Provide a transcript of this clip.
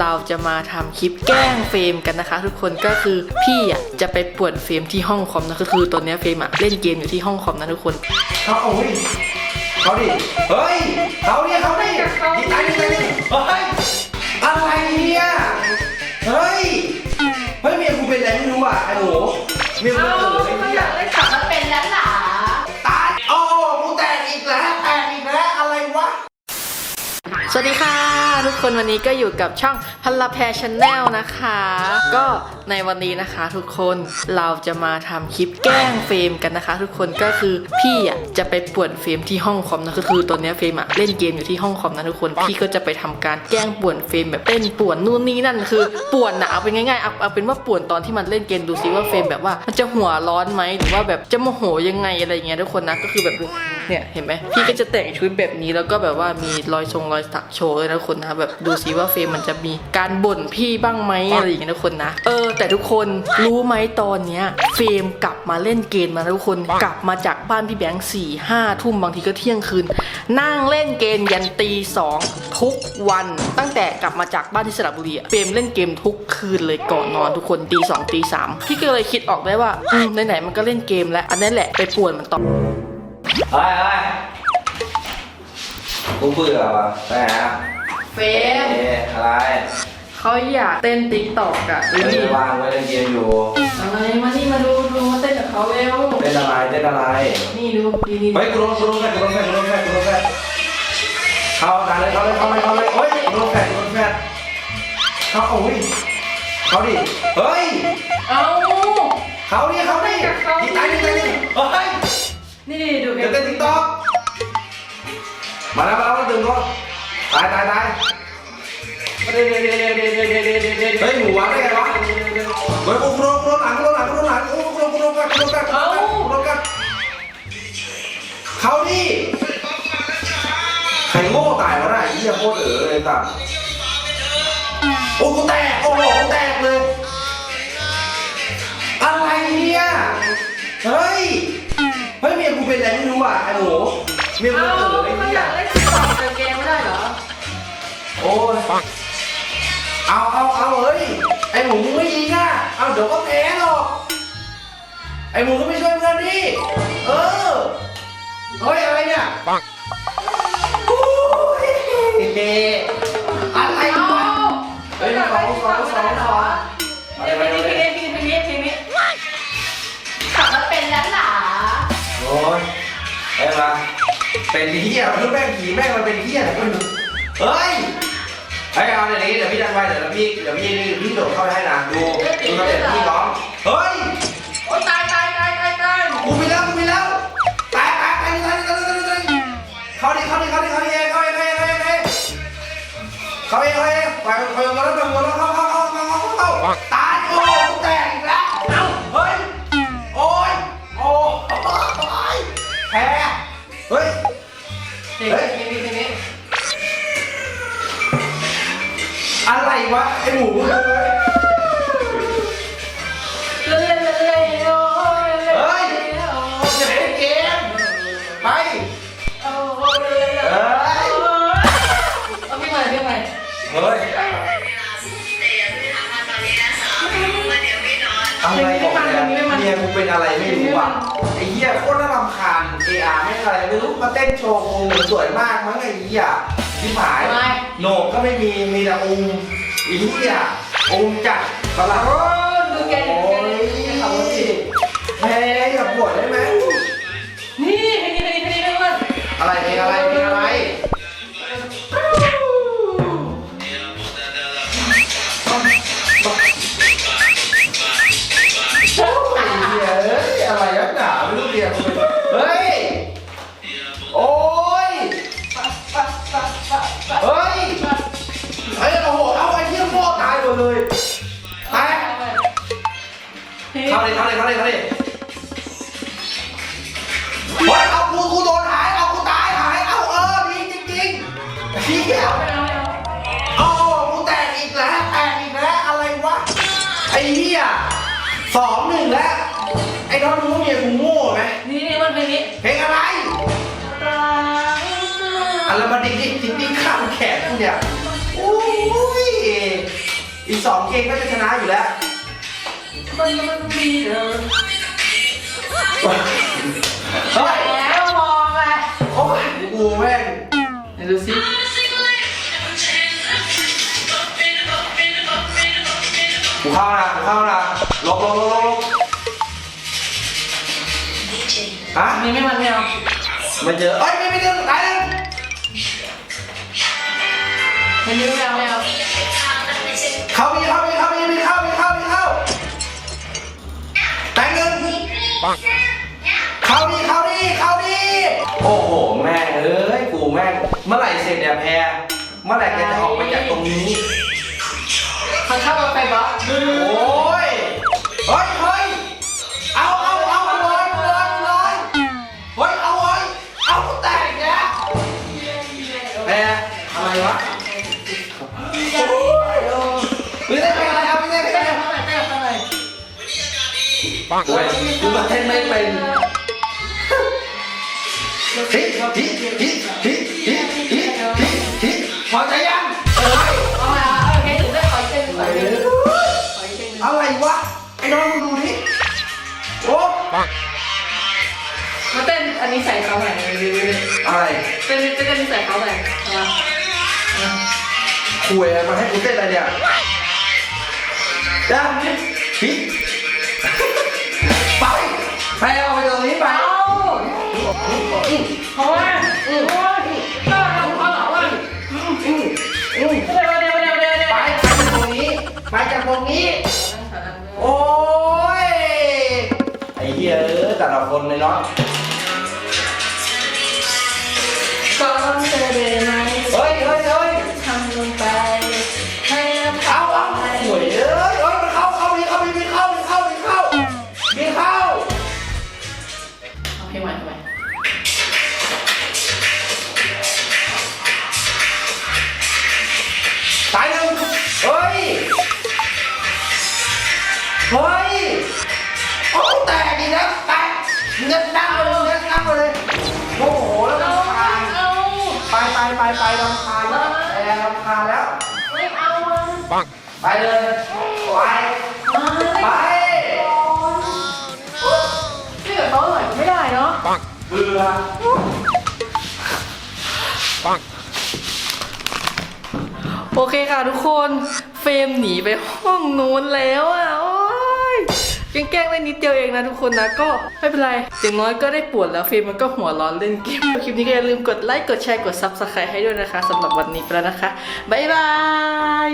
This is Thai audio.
เราจะมาทำคลิปแกล้งเฟรมกันนะคะ ทุกคนก็คือพี่อะจะไปป่วนเฟรมที่ห้องคอมนะก็คือตอนนี้เฟรมอะเล่นเกมอยู่ที่ห้องคอมนะทุกคนเขาเอาเฮ้ยเขาดิเฮ้ยเขาเนี่ยเขาดิยิงตายยิงตายยิงเฮ้ยอะไรเนี่ยเฮ้ยเฮ้ยเมียกูเป็นอะไรไม่รู้อะไอ้หเมียกูเอาเกิดอะไร สวัสดีค่ะ ทุกคนวันนี้ก็อยู่กับช่องพัลลาแพรชแนลนะคะ ก็ในวันนี้นะคะทุกคนเราจะมาทำคลิปแกล้งเฟรมกันนะคะ ทุกคนก็คือพี่อะจะไปป่วนเฟรมที่ห้องคอมนะก็คือตอนเนี้ยเฟรมอะเล่นเกมอยู่ที่ห้องคอมนะทุกคนพี่ก็จะไปทำการแกล้งป่วนเฟรมแบบเต้นป่วนนู่นนี่นั่นคือป่วนนะเอาเป็นง่ายๆเอาเอาเป็นว่าป่วนตอนที่มันเล่นเกมดูซิว่าเฟรมแบบว่ามันจะหัวร้อนไหมหรือว่าแบบจะโมโหยังไงอะไรอย่างเงี้ยทุกคนนะก็คือแบบ เนี่ยเห็นไหมพี่ก็จะแต่งชุดแบบนี้แล้วก็แบบว่ามีรอยทรงรอยสักโชว์เลยนะทุกคนนะแบบดูซิว่าเฟรมมันจะมีการบ่นพี่บ้างไหมอะไรอย่างเงี้ยทุกคนนะ เออ แต่ทุกคนรู้ไหมตอนเนี้ยเฟรมกลับมาเล่นเกมมาแล้วทุกคนกลับมาจากบ้านพี่แบงค์สี่ห้าทุ่มบางทีก็เที่ยงคืน นั่งเล่นเกมยันตีสองทุกวัน ตั้งแต่กลับมาจากบ้านที่สระบุรีอะเฟรมเล่นเกมทุกคืนเลยก่อนนอนทุกคนตีสองตีสามพี่ก็เลยคิดออกได้ว่าอืมไหนๆมันก็เล่นเกมแล้ว อันนั้นแหละไปป่วนมันต่อ เฮ้ยเฮ้ยกูเบื่อว่ะไปไหนอะเฟรมเอ๊ะอะไรเขาอยากเต้นติ๊กตอกอะดูไม่ดิได้ว่างไว้เล่นเกมอยู่อะไรมานี่มาดูดูมาเต้นกับเขาเร็วเต้นอะไรเต้นอะไรนี่ดูดีนี่เฮ้ยกูลงกูลงแฟนกูลงแฟนกูลงแฟนกูลงแฟนเข้าดันเลยเข้าเลยเข้าเลยเข้าเลยเฮ้ยกูลงแฟนกูลงแฟนเข้าโอ้ยเขาดิเฮ้ย เอา เขาดิเขาดิยิงตายยิงตายยิงเฮ้ย นี่ดูเดี๋ยวเต้นติ๊กต็อกมาแล้วมาแล้วดึงรถตายตายตายเฮ้ยหมูวะได้ไงวะเฮ้ยกูโดนกูโดนหลังกูโดนหลังกูโดนหลังกูโดนกูโดนกันกูโดนกันกูโดนกันเขาดิใครโง่ตายวะน่ะไอ้เหี้ยโคตรเอ๋อเลยต่ำโอ้กูแตกโอ้โหกูแตกเลย เฮ้ยเมียกูเป็นอะไรไม่รู้อะไอ้หนูเมียกูเอาเอ๋อไอ้ไม่เหี้อยยากได้กลับมาเกมไม่ได้เหรอโอ้ยเอาเอาเอาเฮ้ยไอ้หมูมึงไม่ยิงอะเอาเดี๋ยวก็แพ้หรอกไอ้หมูก็ไม่ช่วยเพื่อนดิเออเฮ้ยอะไรเนี่ยปังโอ้ยเด็อะไรเอาวะ เฮ้ยสองสองสองสองเดี๋ยวเพลงนี้เพลงนี้เพล ยเอ้มาเป็นเฮียมันแม่งผีแม่งมันเป็นเฮียอะไรก็ไม่รู้เฮ้ยเฮ้ยเอาเดี๋ยวนี้เดี๋ยวพี่ดันไว้เดี๋ยวพี่เดี๋ยวพี่นี่พี่โดดเข้าไปให้นะดูดูเขาเด็ด อะไรของเนี่ยเมียกูเป็นอะไรไม่รู้อะไอ้เหี้ยโคตรน่ารำคาญเออาไม่อะไรไม่รู้มาเต้นโชว์กูสวยมากมั้งไอ้เหี้ยที่หายโหนกก็ไม่มีมีแต่อุ้มไอ้เหี้ยอุ้มจัดตลาดโอ้ยดูแกดูโอ้แก เข้าเลยเข้าเลยเข้าเลยเข้าเลยเฮ้ยเอากูกูโดนหาย เอากูตายหาย เอาเออดีจริงๆเหี้ยเอากูแตกอีกแล้ว แตกอีกแล้ว อะไรวะ ไอ้เหี้ยสองหนึ่งแล้ว ไอ้น้องรู้เมียกูโง่ไหมนี่นี่มันเพลงนี้เพลงอะไรอะไรมาดิ๊กดิ๊กดิ๊กดิ๊กข้ามแขนกูเนี่ยโอ้ยอีกสองเกมก็จะชนะอยู่แล้ว มันมันมีเด้อเฮ้ยแล้วมองไงโอ้ยกูแม่งไหนดูสิกูเข้านะกูเข้านะลบลบลบลบลบฮะมีไม่มันไม่เอามาเจอเอ้ยไม่ไม่เจอตายเลยไม่มีไม่เอาไม่เอาเข้ามีเข้ามีเข้ามีมีเข้ามีเข้ามีเเข้าดีเข้าดีเข้าดีโอ้โห แม่งเอ้ยกูแม่งเมื่อไหร่เสร็จเนี่ยแพรเมื่อไหร่แกจะออกไปจากตรงนี้มันเข้ามาไปบอสโอ้ยเฮ้ยเฮ้ยเอาเอาเอาเลยเลยเลยเฮ้ยเอาเฮ้ยเอาแตกแกแพรอะไรวะไม่ได้เป็นอะไรเอาไม่ได้เป็นอะไรเข้าไปเต้เข้าไปโอ้ย อันนี้ใส่เขาหน่อยอะไรเต้นเต้นอันนี้ใส่เขาหน่อยมาคุยมาให้กูเต้นอะไรเนี่ยจ้าฮิไปไปเอาไปตรงนี้ไปเอาเพราะว่าอืมก็ทำเขาหรอว่าอืมอืมอืมเดี๋ยวเดี๋ยวเดี๋ยวเดี๋ยวเดี๋ยวไปไปจากตรงนี้ไปจากตรงนี้โอ้ยไอ้เหี้ยเออแต่ละคนเลยเนาะ ก็ต้องเธอเดไหมเฮ้ยเฮ้ยเฮ้ยทำลงไป ให้น้ำเอาเอาโอ้ยเอ้ยเอ้ยมันเข้าเข้ามีเข้ามีมีเข้ามีเข้ามีเข้ามีเข้าเอาเพลงใหม่ทำไม ไปไปไปไปรำคาญแล้วแอร์รำคาญแล้ว ไม่เอาอะไปเลยไปมาไปไม่กับเขาหน่อยก็ไม่ได้เนาะเบื่อโอเคค่ะทุกคน เฟรมหนีไปห้องนู้นแล้วอะโอ้ย ยังแกล้งได้นิดเดียวเองนะทุกคนนะก็ไม่เป็นไรอย่างน้อยก็ได้ปวดแล้วเฟรมมันก็หัวร้อนเล่นเกมคลิปนี้ก็อย่าลืมกดไลค์กดแชร์กดซับสไครต์ให้ด้วยนะคะสำหรับวันนี้ไปแล้วนะคะบ๊ายบาย